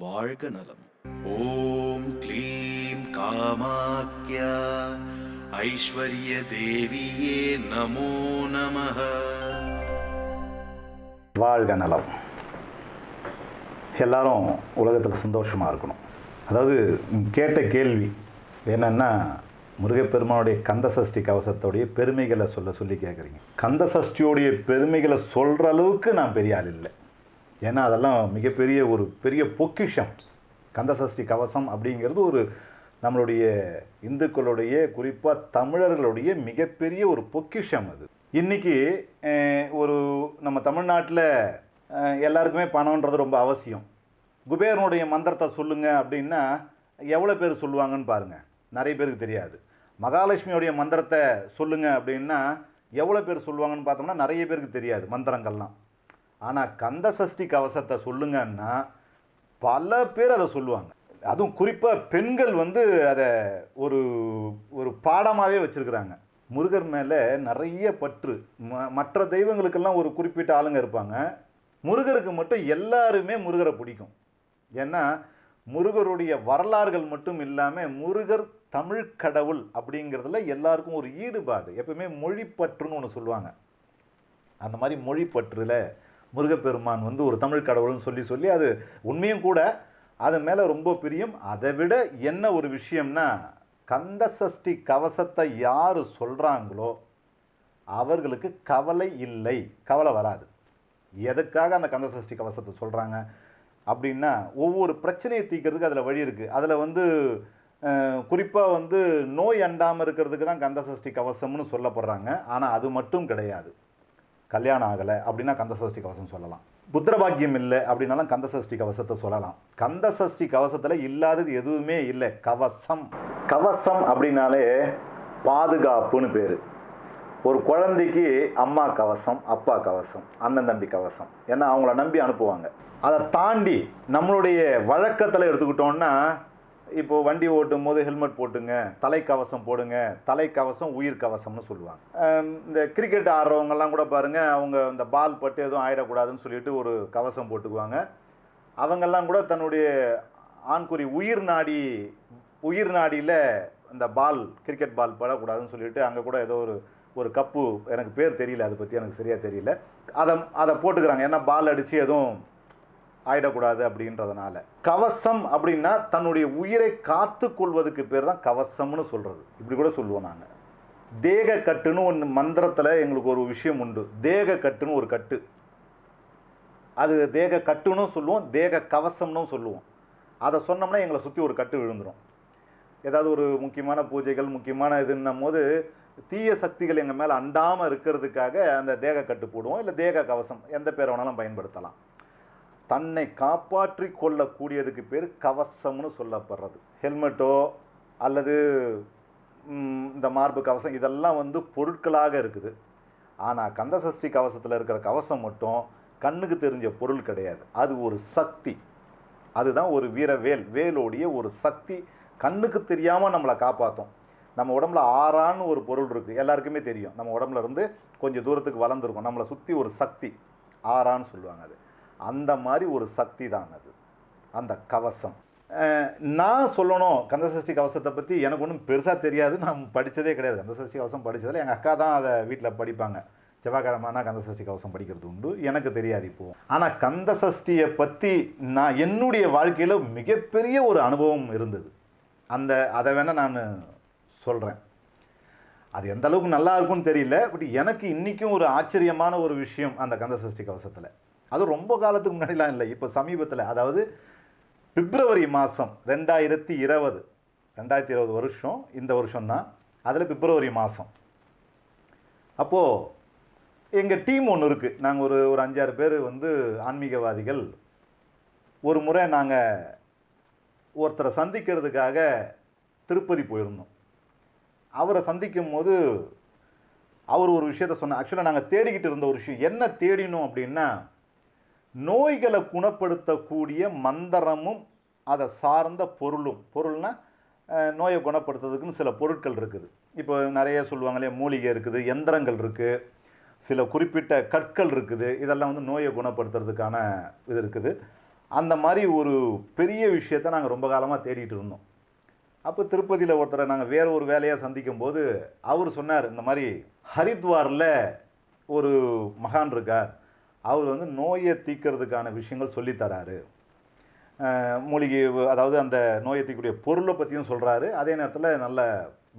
வாழ்க நலம். ஓம் க்ளீம் காமாக்யா. ஐஸ்வர்ய தேவியே நமோ நம வாழ்க நலம். எல்லாரும் உலகத்தில் சந்தோஷமாக இருக்கணும். அதாவது கேட்ட கேள்வி என்னென்னா முருகப்பெருமானுடைய கந்த சஷ்டி கவசத்தோடைய பெருமைகளை சொல்ல சொல்லி கேட்குறீங்க கந்த சஷ்டியோடைய பெருமைகளை சொல்கிற அளவுக்கு நான் பெரிய ஆள் இல்லை. ஏன்னா அதெல்லாம் மிகப்பெரிய ஒரு பெரிய பொக்கிஷம். கந்தசஷ்டி கவசம் அப்படிங்கிறது ஒரு நம்மளுடைய இந்துக்களுடைய குறிப்பாக தமிழர்களுடைய மிகப்பெரிய ஒரு பொக்கிஷம் அது. இன்னைக்கு ஒரு நம்ம தமிழ்நாட்டில் எல்லாருக்குமே பணம்ன்றது ரொம்ப அவசியம். குபேரனுடைய மந்திரத்தை சொல்லுங்கள் அப்படின்னா எவ்வளோ பேர் சொல்லுவாங்கன்னு பாருங்கள் நிறைய பேருக்கு தெரியாது. மகாலட்சுமியோடைய மந்திரத்தை சொல்லுங்கள் அப்படின்னா எவ்வளோ பேர் சொல்லுவாங்கன்னு பார்த்தோம்னா நிறைய பேருக்கு தெரியாது மந்திரங்கள்லாம். ஆனால் கந்த சஷ்டி கவசத்தை சொல்லுங்கன்னா பல பேர் அதை சொல்லுவாங்க. அதுவும் குறிப்பாக பெண்கள் வந்து அதை ஒரு ஒரு பாடமாகவே வச்சுருக்குறாங்க. முருகர் மேலே நிறைய பற்று. ம மற்ற தெய்வங்களுக்கெல்லாம் ஒரு குறிப்பிட்ட ஆளுங்க இருப்பாங்க. முருகருக்கு மட்டும் எல்லாருமே முருகரை பிடிக்கும். ஏன்னா முருகருடைய வரலாறுகள் மட்டும் இல்லாமல் முருகர் தமிழ் கடவுள் அப்படிங்கிறதுல எல்லாருக்கும் ஒரு ஈடுபாடு. எப்பவுமே மொழிப்பற்றுன்னு ஒன்று சொல்லுவாங்க. அந்த மாதிரி மொழிப்பற்றுல முருகப்பெருமான் வந்து ஒரு தமிழ் கடவுள்னு சொல்லி சொல்லி அது உண்மையும் கூட அது மேலே ரொம்ப பிரியும். அதை விட என்ன ஒரு விஷயம்னா கந்த சஷ்டி கவசத்தை யார் சொல்கிறாங்களோ அவர்களுக்கு கவலை இல்லை. கவலை வராது. எதுக்காக அந்த கந்த சஷ்டி கவசத்தை சொல்கிறாங்க அப்படின்னா ஒவ்வொரு பிரச்சனையை தீர்க்கறதுக்கு அதில் வழி இருக்குது அதில் வந்து குறிப்பாக வந்து நோய் அண்டாமல் இருக்கிறதுக்கு தான் கந்த சஷ்டி கவசம்னு சொல்லப்படுறாங்க. ஆனால் அது மட்டும் கிடையாது. கல்யாணம் ஆகலை அப்படின்னா கந்த சஷ்டி கவசம் சொல்லலாம். புத்திரபாக்கியம் இல்லை அப்படின்னாலும் கந்த சஷ்டி கவசத்தை சொல்லலாம். கந்த சஷ்டி கவசத்தில் இல்லாதது எதுவுமே இல்லை. கவசம். கவசம் அப்படின்னாலே பாதுகாப்புன்னு பேர். ஒரு குழந்தைக்கு அம்மா கவசம் அப்பா கவசம் அண்ணன் தம்பி கவசம். ஏன்னா அவங்கள நம்பி அனுப்புவாங்க. அதை தாண்டி நம்மளுடைய வழக்கத்தில் எடுத்துக்கிட்டோன்னா இப்போது வண்டி ஓட்டும் போது ஹெல்மெட் போட்டுங்க தலைக்கவசம் போடுங்க தலைக்கவசம் உயிர் கவசம்னு சொல்லுவாங்க இந்த கிரிக்கெட் ஆடுறவங்கெல்லாம் கூட பாருங்கள் அவங்க இந்த பால் பட்டு எதுவும் ஆயிடக்கூடாதுன்னு சொல்லிட்டு ஒரு கவசம் போட்டுக்குவாங்க. அவங்கெல்லாம் கூட தன்னுடைய ஆண்குறி உயிர் நாடி உயிர் நாடியில் இந்த பால் கிரிக்கெட் பால் படக்கூடாதுன்னு சொல்லிட்டு அங்கே கூட ஏதோ ஒரு ஒரு கப்பு எனக்கு பேர் தெரியல அதை பற்றி எனக்கு சரியாக தெரியல. அதை அதை போட்டுக்கிறாங்க. ஏன்னா பால் அடித்து எதுவும் ஆயிடக்கூடாது அப்படின்றதுனால. கவசம் அப்படின்னா தன்னுடைய உயிரை காத்து கொள்வதுக்கு பேர் தான் கவசம்னு சொல்கிறது இப்படி கூட சொல்லுவோம் நாங்கள் தேக கட்டுன்னு ஒன்று மந்திரத்தில் எங்களுக்கு ஒரு விஷயம் உண்டு. தேக கட்டுன்னு ஒரு கட்டு. அது தேக கட்டுன்னு சொல்லுவோம் தேக கவசம்னு சொல்லுவோம். அதை சொன்னோம்னா எங்களை சுற்றி ஒரு கட்டு விழுந்துடும் ஏதாவது ஒரு முக்கியமான பூஜைகள் முக்கியமான இதுன்னும் போது தீய சக்திகள் எங்கள் மேலே அண்டாமல் இருக்கிறதுக்காக அந்த தேக கட்டு போடுவோம் இல்லை தேக கவசம் எந்த பேரை வேணாலும் பயன்படுத்தலாம். தன்னை காப்பாற்றி கொள்ளக்கூடியதுக்கு பேர் கவசம்னு சொல்லப்படுறது. ஹெல்மெட்டோ அல்லது இந்த மார்பு கவசம் இதெல்லாம் வந்து பொருட்களாக இருக்குது. ஆனால் கந்தசஷ்டி கவசத்தில் இருக்கிற கவசம் மட்டும் கண்ணுக்கு தெரிஞ்ச பொருள் கிடையாது. அது ஒரு சக்தி. அதுதான் ஒரு வீரவேல். வேலோடைய ஒரு சக்தி. கண்ணுக்கு தெரியாமல் நம்மளை காப்பாற்றும் நம்ம உடம்புல ஆறான்னு ஒரு பொருள் இருக்குது எல்லாருக்குமே தெரியும். நம்ம உடம்புல இருந்து கொஞ்சம் தூரத்துக்கு வளர்ந்துருக்கும். நம்மளை சுற்றி ஒரு சக்தி. ஆறான்னு சொல்லுவாங்க அது. அந்த மாதிரி ஒரு சக்தி தான் அது. அந்த கவசம். நான் சொல்லணும் கந்தசஷ்டி கவசத்தை பற்றி எனக்கு ஒன்றும் பெருசாக தெரியாது. நான் படித்ததே கிடையாது. கந்தசஷ்டி கவசம் படித்ததில் எங்கள் அக்கா தான் அதை வீட்டில் படிப்பாங்க. செவ்வாய்க்கிழமைனா கந்தசஷ்டி கவசம் படிக்கிறது உண்டு. எனக்கு தெரியாது இப்போது ஆனால் கந்தசஷ்டியை பற்றி நான் என்னுடைய வாழ்க்கையில் மிகப்பெரிய ஒரு அனுபவம் இருந்தது. அந்த அதை வேணால் நான் சொல்கிறேன் அது எந்த அளவுக்கு நல்லா இருக்கும்னு தெரியல. பட் எனக்கு இன்றைக்கும் ஒரு ஆச்சரியமான ஒரு விஷயம் அந்த கந்தசஷ்டி கவசத்தில். அது ரொம்ப காலத்துக்கு முன்னாடிலாம் இல்லை. இப்போ சமீபத்தில் அதாவது பிப்ரவரி மாதம் ரெண்டாயிரத்தி இருபது ரெண்டாயிரத்தி இருபது வருஷம் இந்த வருஷம் தான் அதில் பிப்ரவரி மாதம் அப்போது எங்கள் டீம் ஒன்று இருக்குது நாங்கள் ஒரு ஒரு அஞ்சாறு பேர் வந்து ஆன்மீகவாதிகள். ஒரு முறை நாங்கள் ஒருத்தரை சந்திக்கிறதுக்காக திருப்பதி போயிருந்தோம். அவரை சந்திக்கும் போது அவர் ஒரு விஷயத்த சொன்னார். ஆக்சுவலாக நாங்கள் தேடிக்கிட்டு இருந்த ஒரு விஷயம் என்ன தேடினோம் அப்படின்னா நோய்களை குணப்படுத்தக்கூடிய மந்திரமும் அதை சார்ந்த பொருளும். பொருள்னா நோயை குணப்படுத்துறதுக்குன்னு சில பொருட்கள் இருக்குது. இப்போ நிறைய சொல்லுவாங்களே மூலிகை இருக்குது எந்திரங்கள் இருக்குது சில குறிப்பிட்ட கற்கள் இருக்குது. இதெல்லாம் வந்து நோயை குணப்படுத்துறதுக்கான இது இருக்குது. அந்த மாதிரி ஒரு பெரிய விஷயத்தை நாங்கள் ரொம்ப காலமாக தேடிட்டு இருந்தோம். அப்போ திருப்பதியில் ஒருத்தரை நாங்கள் வேறு ஒரு வேலையாக சந்திக்கும் போது அவர் சொன்னார் இந்த மாதிரி ஹரித்வாரில் ஒரு மகான் இருக்கார். அவர் வந்து நோயை தீக்கிறதுக்கான விஷயங்கள் சொல்லித்தராரு. மூலிகை அதாவது அந்த நோயை தீக்கக்கூடிய பொருளை பற்றியும் சொல்கிறாரு அதே நேரத்தில் நல்ல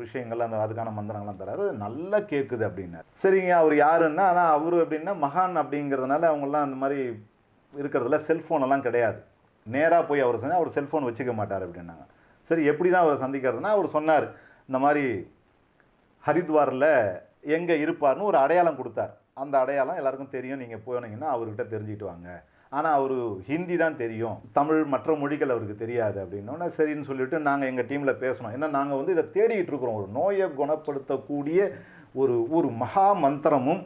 விஷயங்கள் அந்த அதுக்கான மந்திரங்கள்லாம் தராரு. நல்லா கேட்குது அப்படின்னாரு. சரிங்க அவர் யாருன்னா ஆனால் அவர் அப்படின்னா மகான் அப்படிங்கிறதுனால அவங்கெல்லாம் அந்த மாதிரி இருக்கிறதுல செல்ஃபோனெல்லாம் கிடையாது. நேராக போய் அவர் செஞ்சால் அவர் செல்ஃபோன் வச்சுக்க மாட்டார் அப்படின்னாங்க. சரி எப்படி தான் அவரை சந்திக்கிறதுனா அவர் சொன்னார் இந்த மாதிரி ஹரித்வாரில் எங்கே இருப்பார்னு ஒரு அடையாளம் கொடுத்தார். அந்த அடையாளம் எல்லாருக்கும் தெரியும். நீங்கள் போனீங்கன்னா அவர்கிட்ட தெரிஞ்சுக்கிட்டு வாங்க. ஆனால் அவர் ஹிந்தி தான் தெரியும். தமிழ் மற்ற மொழிகள் அவருக்கு தெரியாது அப்படின்னோடனே சரின்னு சொல்லிட்டு நாங்கள் எங்கள் டீமில் பேசணும் ஏன்னா நாங்கள் வந்து இதை தேடிக்கிட்டு இருக்கிறோம். ஒரு நோயை குணப்படுத்தக்கூடிய ஒரு ஒரு மகா மந்திரமும்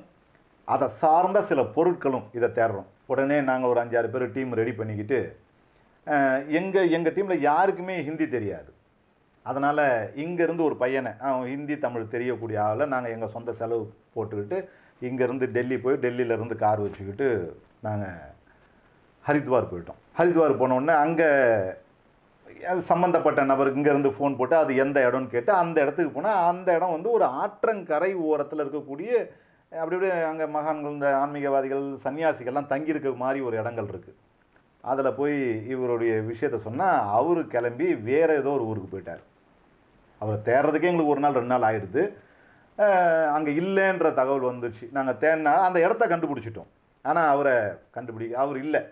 அதை சார்ந்த சில பொருட்களும் இதை தேடுறோம். உடனே நாங்கள் ஒரு அஞ்சாறு பேர் டீம் ரெடி பண்ணிக்கிட்டு எங்கள் எங்கள் டீமில் யாருக்குமே ஹிந்தி தெரியாது. அதனால் இங்கேருந்து ஒரு பையனை ஹிந்தி தமிழ் தெரியக்கூடிய ஆளை நாங்கள் எங்கள் சொந்த செலவு போட்டுக்கிட்டு இங்கேருந்து டெல்லி போய் டெல்லியிலேருந்து கார் வச்சுக்கிட்டு நாங்கள் ஹரித்வார் போயிட்டோம். ஹரித்வார் போனோடனே அங்கே அது சம்மந்தப்பட்ட நபருக்கு இங்கேருந்து ஃபோன் போட்டு அது எந்த இடம்னு கேட்டு அந்த இடத்துக்கு போனால் அந்த இடம் வந்து ஒரு ஆற்றங்கரை ஓரத்தில் இருக்கக்கூடிய அப்படி அப்படியே அங்கே மகான்கள் இந்த ஆன்மீகவாதிகள் சன்னியாசிகள்லாம் தங்கியிருக்க மாதிரி ஒரு இடங்கள் இருக்குது. அதில் போய் இவருடைய விஷயத்த சொன்னால் அவர் கிளம்பி வேறு ஏதோ ஒரு ஊருக்கு போயிட்டார். அவரை தேடுறதுக்கே எங்களுக்கு ஒரு நாள் ரெண்டு நாள் ஆகிடுது அங்கே இல்லைன்ற தகவல் வந்துச்சு. நாங்கள் தேடினா அந்த இடத்த கண்டுபிடிச்சிட்டோம். ஆனால் அவரை கண்டுபிடி அவர் இல்லை.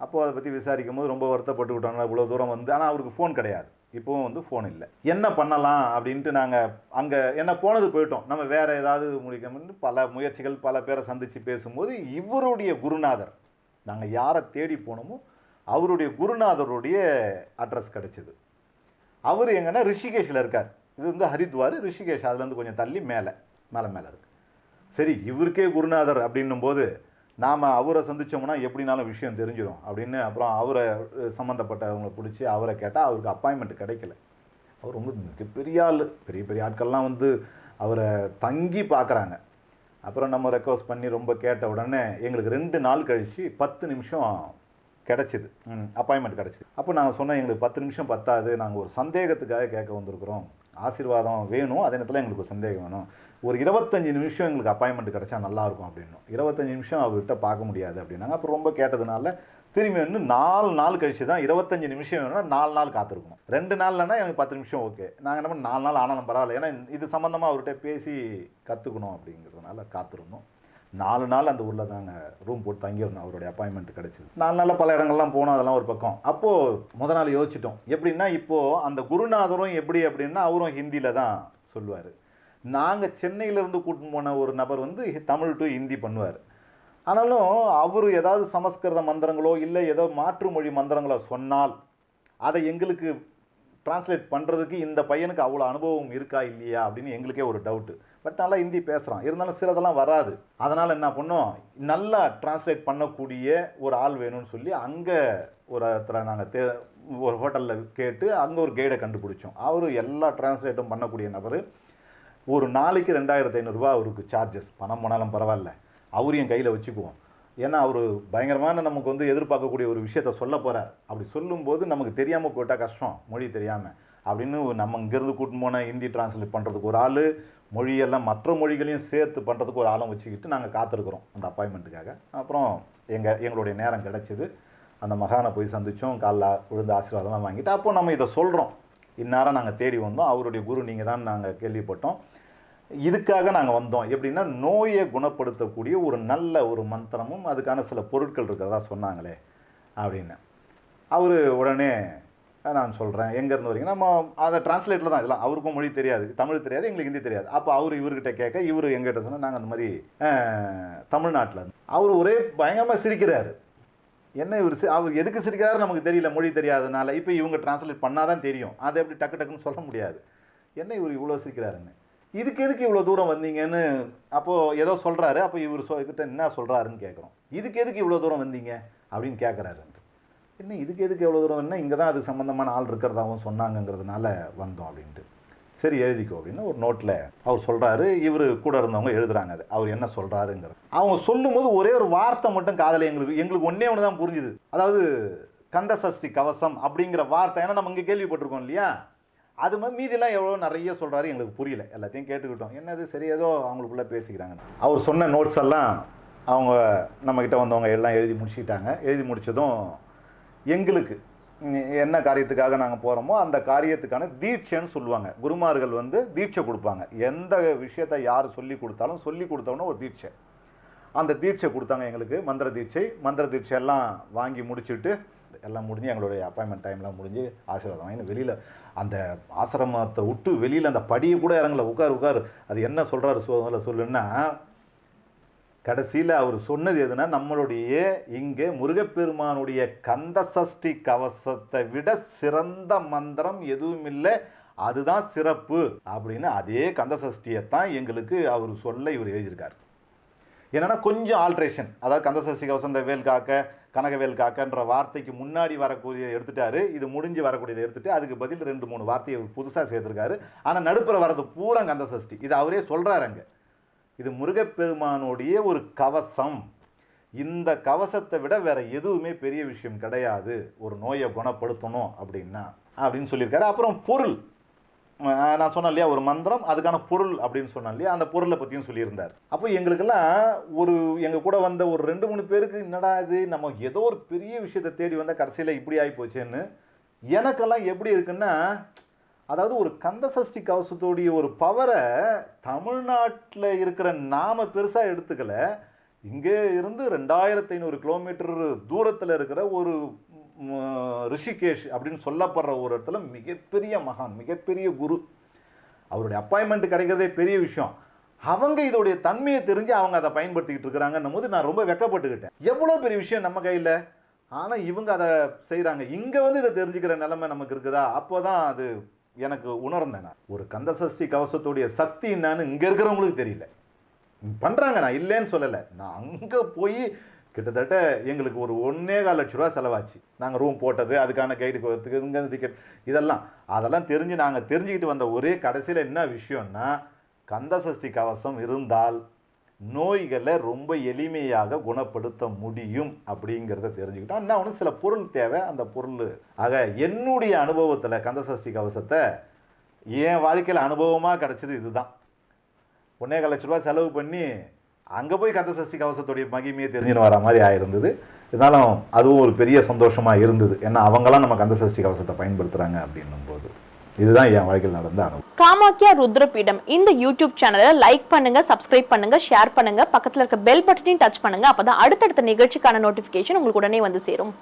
அப்போது அதை பற்றி விசாரிக்கும் போது ரொம்ப வருத்தப்பட்டுக்கிட்டோம் இவ்வளோ தூரம் வந்து. ஆனால் அவருக்கு ஃபோன் கிடையாது. இப்போவும் வந்து ஃபோன் இல்லை. என்ன பண்ணலாம் அப்படின்ட்டு நாங்கள் அங்கே என்ன போனது போயிட்டோம். நம்ம வேறு ஏதாவது முடிக்கணும்னு பல முயற்சிகள் பல பேரை சந்தித்து பேசும்போது இவருடைய குருநாதர் நாங்கள் யாரை தேடி போனோமோ அவருடைய குருநாதருடைய அட்ரஸ் கிடச்சிது. அவர் எங்கன்னா ரிஷிகேஷில் இருக்கார். இது வந்து ஹரித்வார் ரிஷிகேஷ் அதுலேருந்து கொஞ்சம் தள்ளி மேலே மேலே மேலே இருக்குது சரி இவருக்கே குருநாதர் அப்படின்னும் போது நாம் அவரை சந்தித்தோம்னா எப்படினாலும் விஷயம் தெரிஞ்சிடும் அப்படின்னு அப்புறம் அவரை சம்மந்தப்பட்டவங்களை பிடிச்சி அவரை கேட்டால் அவருக்கு அப்பாயின்மெண்ட் கிடைக்கல. அவர் ரொம்ப மிகப்பெரிய ஆள். பெரிய பெரிய ஆட்கள்லாம் வந்து அவரை தங்கி பார்க்குறாங்க அப்புறம் நம்ம ரெக்வஸ்ட் பண்ணி ரொம்ப கேட்ட உடனே எங்களுக்கு ரெண்டு நாள் கழித்து பத்து நிமிஷம் கிடச்சிது. அப்பாயின்மெண்ட் கிடச்சிது. அப்போ நாங்கள் சொன்னோம் எங்களுக்கு பத்து நிமிஷம் பத்தாது. நாங்கள் ஒரு சந்தேகத்துக்காக கேட்க வந்திருக்கிறோம். ஆசீர்வாதம் வேணும். அதே நேரத்தில் எங்களுக்கு ஒரு சந்தேகம் வேணும். ஒரு இருபத்தஞ்சி நிமிஷம் எங்களுக்கு அப்பாயின்மெண்ட் கிடச்சா நல்லாயிருக்கும் அப்படின்னும். இருபத்தஞ்சி நிமிஷம் அவர்கிட்ட பார்க்க முடியாது அப்படின்னாங்க. அப்புறம் ரொம்ப கேட்டதுனால திரும்பி வந்து நாலு நாள் கழிச்சு தான் இருபத்தஞ்சி நிமிஷம் வேணும்னா நாலு நாள் காத்திருக்கணும். ரெண்டு நாள்லன்னா எனக்கு பத்து நிமிஷம் ஓகே. நாங்கள் என்ன நாலு நாள் ஆனாலும் பரவாயில்ல. ஏன்னா இது சம்மந்தமாக அவர்கிட்ட பேசி கற்றுக்கணும் அப்படிங்கிறதுனால காத்திருந்தோம். நாலு நாள் அந்த ஊரில் தாங்க ரூம் போட்டு தங்கியிருந்தோம். அவருடைய அப்பாயின்மெண்ட் கிடச்சிது. நாலு நாளில் பல இடங்கள்லாம் போனோம். அதெல்லாம் ஒரு பக்கம். அப்போது முத நாள் யோசிச்சிட்டோம். எப்படின்னா இப்போது அந்த குருநாதரும் எப்படி அப்படின்னா அவரும் ஹிந்தியில் தான் சொல்லுவார். நாங்கள் சென்னையிலேருந்து கூட்டின்னு போன ஒரு நபர் வந்து தமிழ் டு ஹிந்தி பண்ணுவார். ஆனாலும் அவர் ஏதாவது சமஸ்கிருத மந்திரங்களோ இல்லை ஏதோ மாற்று மொழி மந்திரங்களோ சொன்னால் அதை எங்களுக்கு டிரான்ஸ்லேட் பண்ணுறதுக்கு இந்த பையனுக்கு அவ்வளோ அனுபவம் இருக்கா இல்லையா அப்படின்னு எங்களுக்கே ஒரு டவுட்டு பட் நல்லா ஹிந்தி பேசுகிறான் இருந்தாலும் சிலதெல்லாம் வராது. அதனால் என்ன பண்ணோம்? நல்லா டிரான்ஸ்லேட் பண்ணக்கூடிய ஒரு ஆள் வேணும்னு சொல்லி அங்கே ஒரு இடத்துல நாங்கள் தே ஒரு ஹோட்டலில் கேட்டு அங்கே ஒரு கைடை கண்டுபிடிச்சோம். அவர் எல்லா டிரான்ஸ்லேட்டும் பண்ணக்கூடிய நபர். ஒரு நாளைக்கு ரெண்டாயிரத்து ஐநூறுரூவா அவருக்கு சார்ஜஸ் பணம் போனாலும் பரவாயில்ல. அவரையும் கையில் வச்சுக்குவோம். ஏன்னா அவர் பயங்கரமான நமக்கு வந்து எதிர்பார்க்கக்கூடிய ஒரு விஷயத்த சொல்ல போகிறார் அப்படி சொல்லும்போது நமக்கு தெரியாமல் போயிட்டால் கஷ்டம் மொழி தெரியாமல் அப்படின்னு நம்ம இங்கேருந்து கூட்டின்னு போன ஹிந்தி டிரான்ஸ்லேட் பண்ணுறதுக்கு ஒரு ஆள் மொழியெல்லாம் மற்ற மொழிகளையும் சேர்த்து பண்ணுறதுக்கு ஒரு ஆளும் வச்சுக்கிட்டு நாங்கள் காத்திருக்கிறோம் அந்த அப்பாயின்மெண்ட்டுக்காக அப்புறம் எங்கள் எங்களுடைய நேரம் கிடச்சிது. அந்த மகானை போய் சந்தித்தோம் காலைல விழுந்து ஆசீர்வாதம்லாம் வாங்கிட்டு அப்போ நம்ம இதை சொல்கிறோம் இந்நேரம் நாங்கள் தேடி வந்தோம். அவருடைய குரு நீங்கள் தான் நாங்கள் கேள்விப்பட்டோம். இதுக்காக நாங்கள் வந்தோம். எப்படின்னா நோயை குணப்படுத்தக்கூடிய ஒரு நல்ல ஒரு மந்திரமும் அதுக்கான சில பொருட்கள் இருக்கிறதா சொன்னாங்களே அப்படின்னு. அவர் உடனே நான் சொல்கிறேன் எங்கேருந்து வரீங்க? நம்ம அதை டிரான்ஸ்லேட்டில் தான் இதெல்லாம். அவருக்கும் மொழி தெரியாது தமிழ் தெரியாது எங்களுக்கு ஹிந்தி தெரியாது. அப்போ அவர் இவர்கிட்ட கேட்க இவர் எங்கிட்ட சொன்னால் நாங்கள் அந்த மாதிரி தமிழ்நாட்டில் அவர் ஒரே பயங்கரமாக சிரிக்கிறாரு. என்ன இவர் சி- அவர் எதுக்கு சிரிக்கிறாரு நமக்கு தெரியல மொழி தெரியாதனால. இப்போ இவங்க டிரான்ஸ்லேட் பண்ணால் தான் தெரியும். அதை எப்படி டக்கு டக்குன்னு சொல்ல முடியாது. என்ன இவர் இவ்வளோ சிரிக்கிறாருன்னு? இதுக்கு எதுக்கு இவ்வளோ தூரம் வந்தீங்கன்னு அப்போது ஏதோ சொல்கிறாரு அப்போ இவர் சொ கிட்ட என்ன சொல்கிறாருன்னு கேட்குறோம் இதுக்கு எதுக்கு இவ்வளோ தூரம் வந்தீங்க? அப்படின்னு கேட்குறாரு என்ன இதுக்கு எதுக்கு எவ்வளோ தூரம் என்ன இங்கே தான் அது சம்மந்தமான ஆள் இருக்கிறதாகவும் சொன்னாங்கங்கிறதுனால வந்தோம் அப்படின்ட்டு. சரி எழுதிக்கோ அப்படின்னு ஒரு நோட்டில் அவர் சொல்கிறாரு இவர் கூட இருந்தவங்க எழுதுறாங்க அது. அவர் என்ன சொல்கிறாருங்கிறது அவங்க சொல்லும்போது ஒரே ஒரு வார்த்தை மட்டும் காதல எங்களுக்கு எங்களுக்கு ஒன்றே ஒன்று தான் புரிஞ்சுது. அதாவது கந்த சஷ்டி கவசம் அப்படிங்கிற வார்த்தை. ஏன்னா நம்ம இங்கே கேள்விப்பட்டிருக்கோம் இல்லையா? அது மாதிரி மீதிலாம் எவ்வளோ நிறைய சொல்கிறாரு எங்களுக்கு புரியல. எல்லாத்தையும் கேட்டுக்கிட்டோம். என்னது சரி ஏதோ அவங்களுக்குள்ளே பேசிக்கிறாங்க அவர் சொன்ன நோட்ஸ் எல்லாம் அவங்க நம்மக்கிட்ட வந்தவங்க எல்லாம் எழுதி முடிச்சுக்கிட்டாங்க எழுதி முடித்ததும் எங்களுக்கு என்ன காரியத்துக்காக நாங்கள் போகிறோமோ அந்த காரியத்துக்கான தீட்சைன்னு சொல்லுவாங்க. குருமார்கள் வந்து தீட்சை கொடுப்பாங்க. எந்த விஷயத்தை யார் சொல்லி கொடுத்தாலும் சொல்லி கொடுத்தவொன்னே ஒரு தீட்சை. அந்த தீட்சை கொடுத்தாங்க எங்களுக்கு. மந்திர தீட்சை. மந்திர தீட்சை எல்லாம் வாங்கி முடிச்சுட்டு எல்லாம் முடிஞ்சு எங்களுடைய அப்பாயின்மெண்ட் டைம்லாம் முடிஞ்சு ஆசீர்வாதம் வாங்கி வெளியில் அந்த ஆசிரமத்தை விட்டு வெளியில் அந்த படியை கூட இறங்கல. உட்கார் உட்கார். அது என்ன சொல்கிறாரு சொல்ல சொல்லுன்னா கடைசியில் அவர் சொன்னது எதுனா நம்மளுடைய இங்கே முருகப்பெருமானுடைய கந்த சஷ்டி கவசத்தை விட சிறந்த மந்திரம் எதுவும் இல்லை. அதுதான் சிறப்பு அப்படின்னு அதே கந்த சஷ்டியை தான் எங்களுக்கு அவர் சொல்ல இவர் எழுதியிருக்கார். என்னன்னா கொஞ்சம் ஆல்ட்ரேஷன் அதாவது கந்தசஷ்டி கவசம் இந்த வேல் காக்க கனகவேல் காக்கன்ற வார்த்தைக்கு முன்னாடி வரக்கூடியதை எடுத்துட்டாரு. இது முடிஞ்சு வரக்கூடியதை எடுத்துட்டு அதுக்கு பதில் ரெண்டு மூணு வார்த்தையை புதுசாக சேர்த்துருக்காரு. ஆனால் நடுப்புற வர்றது பூரா கந்தசஷ்டி. இது அவரே சொல்கிறாரு அங்கே. இது முருகப்பெருமானுடைய ஒரு கவசம். இந்த கவசத்தை விட வேற எதுவுமே பெரிய விஷயம் கிடையாது. ஒரு நோயை குணப்படுத்தணும் அப்படின்னா அப்படின்னு சொல்லியிருக்காரு. அப்புறம் பொருள். நான் சொன்னேன் இல்லையா ஒரு மந்திரம் அதுக்கான பொருள் அப்படின்னு சொன்னேன் இல்லையா அந்த பொருளை பற்றியும் சொல்லியிருந்தார். அப்போ எங்களுக்கெல்லாம் ஒரு எங்கள் கூட வந்த ஒரு ரெண்டு மூணு பேருக்கு என்னடா இது நம்ம ஏதோ ஒரு பெரிய விஷயத்தை தேடி வந்தால் கடைசியில் இப்படி ஆகி போச்சேன்னு எனக்கெல்லாம் எப்படி இருக்குன்னா அதாவது ஒரு கந்த சஷ்டி கவசத்தோடைய ஒரு பவரை தமிழ்நாட்டில் இருக்கிற நாம பெருசாக எடுத்துக்கல. இங்கே இருந்து ரெண்டாயிரத்தி ஐநூறு கிலோமீட்டர் தூரத்தில் இருக்கிற ஒரு ரிஷிகேஷ் அப்படின்னு சொல்லப்படுற ஒரு இடத்துல மிகப்பெரிய மகான் மிகப்பெரிய குரு. அவருடைய அப்பாயின்மெண்ட் கிடைக்கிறதே பெரிய விஷயம். அவங்க இதோடைய தன்மையை தெரிஞ்சு அவங்க அதை பயன்படுத்திக்கிட்டு இருக்கிறாங்கன்னும் போது நான் ரொம்ப வெக்கப்பட்டுக்கிட்டேன். எவ்வளோ பெரிய விஷயம் நம்ம கையில்? ஆனால் இவங்க அதை செய்கிறாங்க இங்கே வந்து இதை தெரிஞ்சுக்கிற நிலைமை நமக்கு இருக்குதா? அப்போ தான் அது எனக்கு உணர்ந்தேன் நான். ஒரு கந்தசஷ்டி கவசத்துடைய சக்தி என்னன்னு இங்கே இருக்கிறவங்களுக்கு தெரியல. பண்ணுறாங்க நான் இல்லைன்னு சொல்லலை. நான் அங்கே போய் கிட்டத்தட்ட எங்களுக்கு ஒரு ஒன்றே கால் லட்ச ரூபா செலவாச்சு. நாங்கள் ரூம் போட்டது அதுக்கான கைடு போகிறதுக்கு இங்கே டிக்கெட் இதெல்லாம். அதெல்லாம் தெரிஞ்சு நாங்கள் தெரிஞ்சுக்கிட்டு வந்த ஒரே கடைசியில் என்ன விஷயம்னா கந்தசஷ்டி கவசம் இருந்தால் நோய்களை ரொம்ப எளிமையாக குணப்படுத்த முடியும் அப்படிங்கிறத தெரிஞ்சுக்கிட்டோம். என்ன ஒன்று சில பொருள் தேவை. அந்த பொருள் ஆக என்னுடைய அனுபவத்தில் கந்தசஷ்டி கவசத்தை என் வாழ்க்கையில் அனுபவமாக கிடச்சது இதுதான். ஒன்றே கால் லட்ச ரூபா செலவு பண்ணி அங்கே போய் கந்த சஷ்டி கவசத்துடைய மகிமையை தெரிஞ்சுன்னு வர மாதிரி ஆயிருந்தது. இருந்தாலும் அதுவும் ஒரு பெரிய சந்தோஷமாக இருந்தது. ஏன்னா அவங்களாம் நம்ம கந்த சஷ்டி கவசத்தை பயன்படுத்துகிறாங்க அப்படின்னும் போது இதுதான் என் வாழ்க்கையில் நடந்த அனுபவம். காமாக்கியா ருத்ரபீடம். இந்த யூடியூப் சேனலை லைக் பண்ணுங்க சப்ஸ்கிரைப் பண்ணுங்க ஷேர் பண்ணுங்க. பக்கத்தில் இருக்க பெல் பட்டனையும் டச் பண்ணுங்க. அப்பதான் அடுத்தடுத்த நிகழ்ச்சிக்கான நோட்டிபிகேஷன் உங்களுக்கு உடனே வந்து சேரும்.